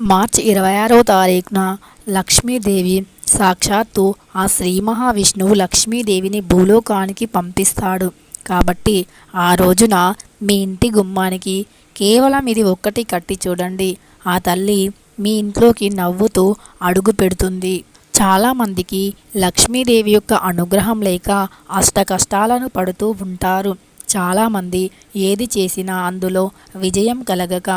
March ఇరవై ఆరో తారీఖున లక్ష్మీదేవి సాక్షాత్తు ఆ శ్రీ మహావిష్ణువు లక్ష్మీదేవిని భూలోకానికి పంపిస్తాడు. కాబట్టి ఆ రోజున మీ ఇంటి గుమ్మానికి కేవలం ఇది ఒక్కటి కట్టి చూడండి. ఆ తల్లి మీ ఇంట్లోకి నవ్వుతూ అడుగు పెడుతుంది. చాలామందికి లక్ష్మీదేవి యొక్క అనుగ్రహం లేక అష్ట కష్టాలను పడుతూ ఉంటారు. చాలామంది ఏది చేసినా అందులో విజయం కలగక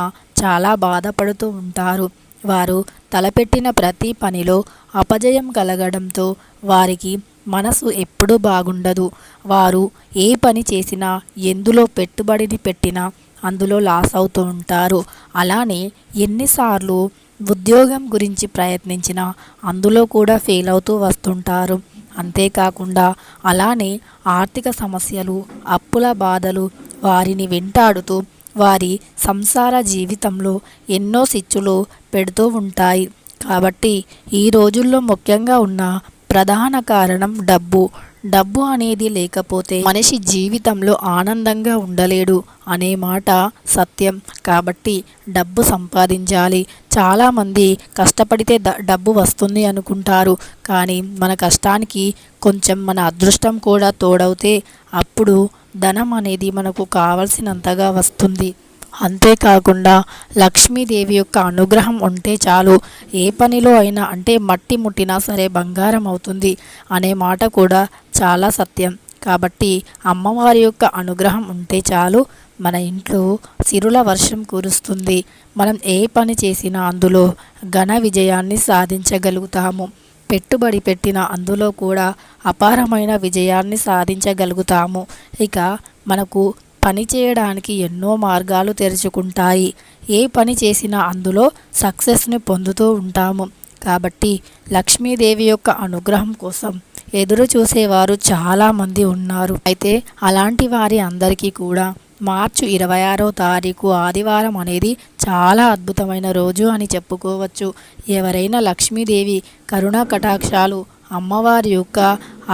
చాలా బాధపడుతూ ఉంటారు. వారు తలపెట్టిన ప్రతి పనిలో అపజయం కలగడంతో వారికి మనసు ఎప్పుడూ బాగుండదు. వారు ఏ పని చేసినా ఎందులో పెట్టుబడిని పెట్టినా అందులో లాస్ అవుతూ ఉంటారు. అలానే ఎన్నిసార్లు ఉద్యోగం గురించి ప్రయత్నించినా అందులో కూడా ఫెయిల్ అవుతూ వస్తుంటారు. అంతేకాకుండా అలానే ఆర్థిక సమస్యలు అప్పుల బాధలు వారిని వెంటాడుతూ వారి సంసార జీవితంలో ఎన్నో సిచ్చులు పెడుతూ ఉంటాయి. కాబట్టి ఈ రోజుల్లో ముఖ్యంగా ఉన్న ప్రధాన కారణం డబ్బు. డబ్బు అనేది లేకపోతే మనిషి జీవితంలో ఆనందంగా ఉండలేడు అనే మాట సత్యం. కాబట్టి డబ్బు సంపాదించాలి. చాలామంది కష్టపడితే డబ్బు వస్తుంది అనుకుంటారు. కానీ మన కష్టానికి కొంచెం మన అదృష్టం కూడా తోడవుతే అప్పుడు ధనం అనేది మనకు కావలసినంతగా వస్తుంది. అంతేకాకుండా లక్ష్మీదేవి యొక్క అనుగ్రహం ఉంటే చాలు. ఏ పనిలో అయినా అంటే మట్టి ముట్టినా సరే బంగారం అవుతుంది అనే మాట కూడా చాలా సత్యం. కాబట్టి అమ్మవారి యొక్క అనుగ్రహం ఉంటే చాలు మన ఇంట్లో సిరుల వర్షం కురుస్తుంది. మనం ఏ పని చేసినా అందులో ఘన విజయాన్ని సాధించగలుగుతాము. పెట్టుబడి పెట్టిన అందులో కూడా అపారమైన విజయాన్ని సాధించగలుగుతాము. ఇక మనకు పని చేయడానికి ఎన్నో మార్గాలు తెరుచుకుంటాయి. ఏ పని చేసినా అందులో సక్సెస్ని పొందుతూ ఉంటాము. కాబట్టి లక్ష్మీదేవి యొక్క అనుగ్రహం కోసం ఎదురు చూసేవారు చాలామంది ఉన్నారు. అయితే అలాంటి వారి అందరికీ కూడా మార్చి ఇరవై ఆరో తారీఖు ఆదివారం అనేది చాలా అద్భుతమైన రోజు అని చెప్పుకోవచ్చు. ఎవరైనా లక్ష్మీదేవి కరుణా కటాక్షాలు అమ్మవారి యొక్క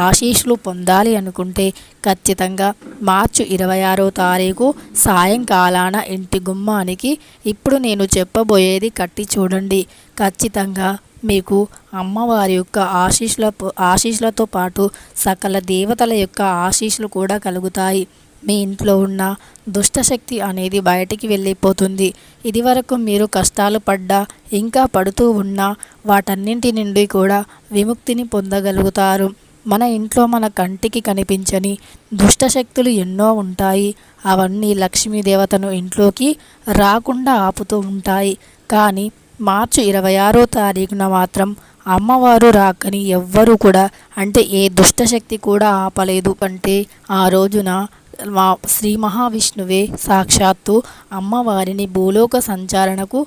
ఆశీస్సులు పొందాలి అనుకుంటే ఖచ్చితంగా మార్చి ఇరవై ఆరో తారీఖు సాయంకాలాన ఇంటి గుమ్మానికి ఇప్పుడు నేను చెప్పబోయేది కట్టి చూడండి. ఖచ్చితంగా మీకు అమ్మవారి యొక్క ఆశీస్సుల ఆశీస్సులతో పాటు సకల దేవతల యొక్క ఆశీస్సులు కూడా కలుగుతాయి. మీ ఇంట్లో ఉన్న దుష్టశక్తి అనేది బయటికి వెళ్ళిపోతుంది. ఇదివరకు మీరు కష్టాలు పడ్డా ఇంకా పడుతూ ఉన్నా వాటన్నింటి నుండి కూడా విముక్తిని పొందగలుగుతారు. మన ఇంట్లో మన కంటికి కనిపించని దుష్టశక్తులు ఎన్నో ఉంటాయి. అవన్నీ లక్ష్మీదేవతను ఇంట్లోకి రాకుండా ఆపుతూ ఉంటాయి. కానీ మార్చి ఇరవై ఆరో తారీఖున మాత్రం అమ్మవారు రాకని ఎవ్వరూ కూడా అంటే ఏ దుష్టశక్తి కూడా ఆపలేదు. అంటే ఆ రోజున శ్రీ మహావిష్ణువే సాక్షాత్తు అమ్మవారిని భూలోక సంచారణకు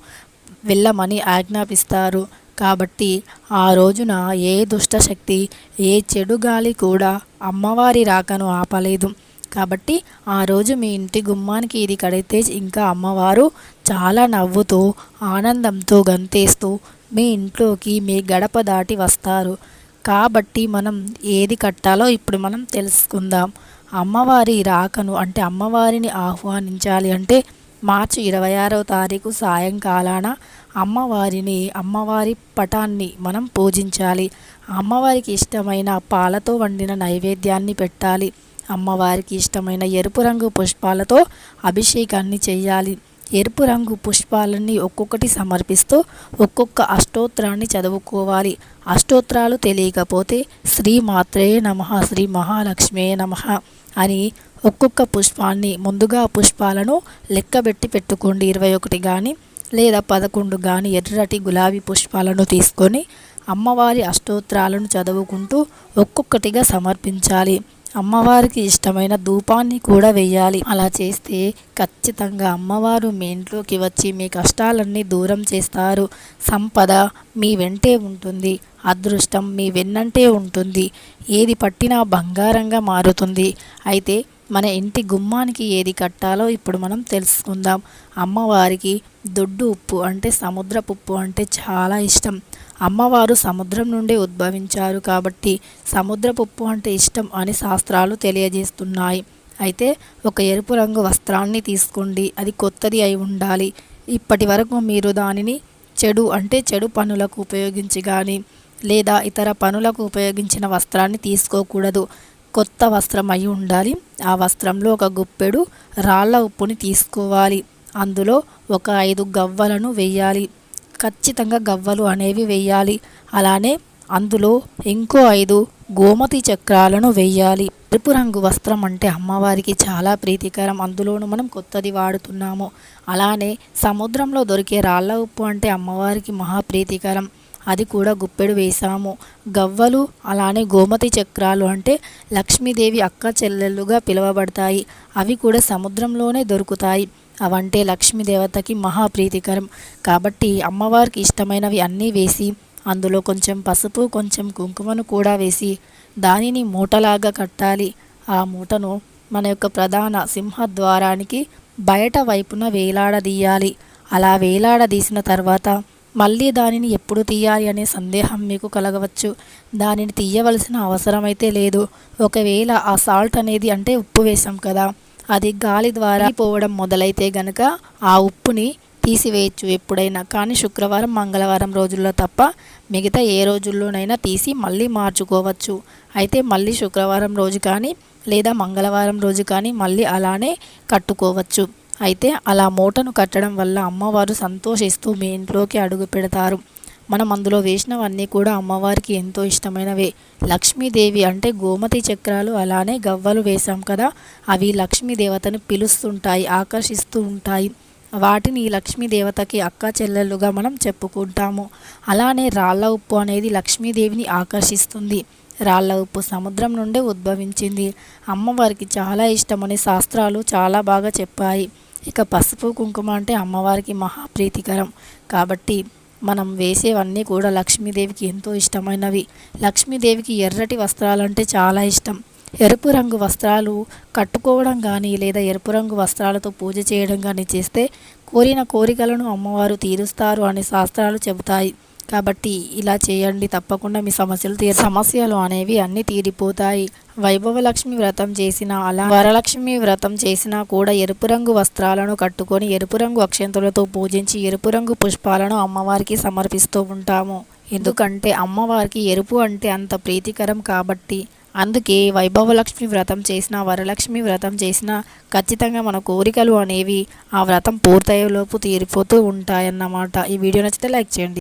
వెళ్ళమని ఆజ్ఞాపిస్తారు. కాబట్టి ఆ రోజున ఏ దుష్టశక్తి ఏ చెడు గాలి కూడా అమ్మవారి రాకను ఆపలేదు. కాబట్టి ఆ రోజు మీ ఇంటి గుమ్మానికి ఇది కడితే ఇంకా అమ్మవారు చాలా నవ్వుతూ ఆనందంతో గంతేస్తూ మీ ఇంట్లోకి మీ గడప దాటి వస్తారు. కాబట్టి మనం ఏది కట్టాలో ఇప్పుడు మనం తెలుసుకుందాం. అమ్మవారి రాకను అంటే అమ్మవారిని ఆహ్వానించాలి అంటే మార్చి ఇరవై ఆరో తారీఖు సాయంకాలాన అమ్మవారిని అమ్మవారి పటాన్ని మనం పూజించాలి. అమ్మవారికి ఇష్టమైన పాలతో వండిన నైవేద్యాన్ని పెట్టాలి. అమ్మవారికి ఇష్టమైన ఎరుపు రంగు పుష్పాలతో అభిషేకాన్ని చేయాలి. ఎరుపు రంగు పుష్పాలన్నీ ఒక్కొక్కటి సమర్పిస్తూ ఒక్కొక్క అష్టోత్తరాన్ని చదువుకోవాలి. అష్టోత్తరాలు తెలియకపోతే శ్రీ మాత్రే నమ శ్రీ మహాలక్ష్మే నమ అని ఒక్కొక్క పుష్పాన్ని ముందుగా పుష్పాలను లెక్కబెట్టి పెట్టుకోండి. ఇరవై ఒకటి కానీ లేదా పదకొండు కానీ ఎర్రటి గులాబీ పుష్పాలను తీసుకొని అమ్మవారి అష్టోత్తరాలను చదువుకుంటూ ఒక్కొక్కటిగా సమర్పించాలి. అమ్మవారికి ఇష్టమైన ధూపాన్ని కూడా వేయాలి అలా చేస్తే ఖచ్చితంగా అమ్మవారు మీ ఇంట్లోకి వచ్చి మీ కష్టాలన్నీ దూరం చేస్తారు. సంపద మీ వెంటే ఉంటుంది. అదృష్టం మీ వెన్నంటే ఉంటుంది. ఏది పట్టినా బంగారంగా మారుతుంది. అయితే మన ఇంటి గుమ్మానికి ఏది కట్టాలో ఇప్పుడు మనం తెలుసుకుందాం. అమ్మవారికి దొడ్డు ఉప్పు అంటే సముద్రపు ఉప్పు అంటే చాలా ఇష్టం. అమ్మవారు సముద్రం నుండి ఉద్భవించారు కాబట్టి సముద్రపు ఉప్పు అంటే ఇష్టం అని శాస్త్రాలు తెలియజేస్తున్నాయి. అయితే ఒక ఎరుపు రంగు వస్త్రాన్ని తీసుకోండి అది కొత్తది అయి ఉండాలి. ఇప్పటి వరకు మీరు దానిని చెడు అంటే చెడు పనులకు ఉపయోగించి కానీ లేదా ఇతర పనులకు ఉపయోగించిన వస్త్రాన్ని తీసుకోకూడదు. కొత్త వస్త్రం అయి ఉండాలి. ఆ వస్త్రంలో ఒక గుప్పెడు రాళ్ళ ఉప్పుని తీసుకోవాలి. అందులో ఒక ఐదు గవ్వలను వేయాలి. ఖచ్చితంగా గవ్వలు అనేవి వేయాలి అలానే అందులో ఇంకో ఐదు గోమతి చక్రాలను వేయాలి ఎరుపు రంగు వస్త్రం అంటే అమ్మవారికి చాలా ప్రీతికరం. అందులోనూ మనం కొత్తది వాడుతున్నాము. అలానే సముద్రంలో దొరికే రాళ్ళ ఉప్పు అంటే అమ్మవారికి మహాప్రీతికరం అది కూడా గుప్పెడు వేశాము. గవ్వలు అలానే గోమతి చక్రాలు అంటే లక్ష్మీదేవి అక్క చెల్లెళ్ళుగా పిలువబడతాయి. అవి కూడా సముద్రంలోనే దొరుకుతాయి. అవంటే లక్ష్మీదేవతకి మహాప్రీతికరం. కాబట్టి అమ్మవారికి ఇష్టమైనవి అన్నీ వేసి అందులో కొంచెం పసుపు కొంచెం కుంకుమను కూడా వేసి దానిని మూటలాగా కట్టాలి. ఆ మూటను మన యొక్క ప్రధాన సింహద్వారానికి బయట వైపున వేలాడదీయాలి. అలా వేలాడదీసిన తర్వాత మళ్ళీ దానిని ఎప్పుడు తీయాలి అనే సందేహం మీకు కలగవచ్చు. దానిని తీయవలసిన అవసరం అయితే లేదు. ఒకవేళ ఆ సాల్ట్ అనేది అంటే ఉప్పు వేసాం కదా అది గాలి ద్వారా పోవడం మొదలైతే గనక ఆ ఉప్పుని తీసివేయచ్చు ఎప్పుడైనా. కానీ శుక్రవారం మంగళవారం రోజుల్లో తప్ప మిగతా ఏ రోజుల్లోనైనా తీసి మళ్ళీ మార్చుకోవచ్చు. అయితే మళ్ళీ శుక్రవారం రోజు కానీ లేదా మంగళవారం రోజు కానీ మళ్ళీ అలానే కట్టుకోవచ్చు. అయితే అలా మూటను కట్టడం వల్ల అమ్మవారు సంతోషిస్తూ మీ ఇంట్లోకి అడుగు పెడతారు. మనం అందులో వేసినవన్నీ కూడా అమ్మవారికి ఎంతో ఇష్టమైనవే. లక్ష్మీదేవి అంటే గోమతి చక్రాలు అలానే గవ్వలు వేశాం కదా అవి లక్ష్మీదేవతను పిలుస్తుంటాయి ఆకర్షిస్తూ ఉంటాయి. వాటిని లక్ష్మీదేవతకి అక్క చెల్లెలుగా మనం చెప్పుకుంటాము. అలానే రాళ్ళ ఉప్పు అనేది లక్ష్మీదేవిని ఆకర్షిస్తుంది. రాళ్ళ ఉప్పు సముద్రం నుండే ఉద్భవించింది. అమ్మవారికి చాలా ఇష్టమని శాస్త్రాలు చాలా బాగా చెప్పాయి. ఇక పసుపు కుంకుమ అంటే అమ్మవారికి మహాప్రీతికరం. కాబట్టి మనం వేసేవన్నీ కూడా లక్ష్మీదేవికి ఎంతో ఇష్టమైనవి. లక్ష్మీదేవికి ఎర్రటి వస్త్రాలంటే చాలా ఇష్టం. ఎరుపు రంగు వస్త్రాలు కట్టుకోవడం కానీ లేదా ఎరుపు రంగు వస్త్రాలతో పూజ చేయడం కానీ చేస్తే కోరిన కోరికలను అమ్మవారు తీరుస్తారు అని శాస్త్రాలు చెబుతాయి. కాబట్టి ఇలా చేయండి తప్పకుండా మీ సమస్యలు తీరు సమస్యలు అనేవి అన్నీ తీరిపోతాయి. వైభవలక్ష్మి వ్రతం చేసిన అలా వరలక్ష్మి వ్రతం చేసినా కూడా ఎరుపు రంగు వస్త్రాలను కట్టుకొని ఎరుపు రంగు అక్షంతులతో పూజించి ఎరుపు రంగు పుష్పాలను అమ్మవారికి సమర్పిస్తూ ఉంటాము. ఎందుకంటే అమ్మవారికి ఎరుపు అంటే అంత ప్రీతికరం కాబట్టి. అందుకే వైభవలక్ష్మి వ్రతం చేసిన వరలక్ష్మి వ్రతం చేసిన ఖచ్చితంగా మన కోరికలు అనేవి ఆ వ్రతం పూర్తయ్యేలోపు తీరిపోతూ ఉంటాయన్నమాట. ఈ వీడియో నచ్చితే లైక్ చేయండి.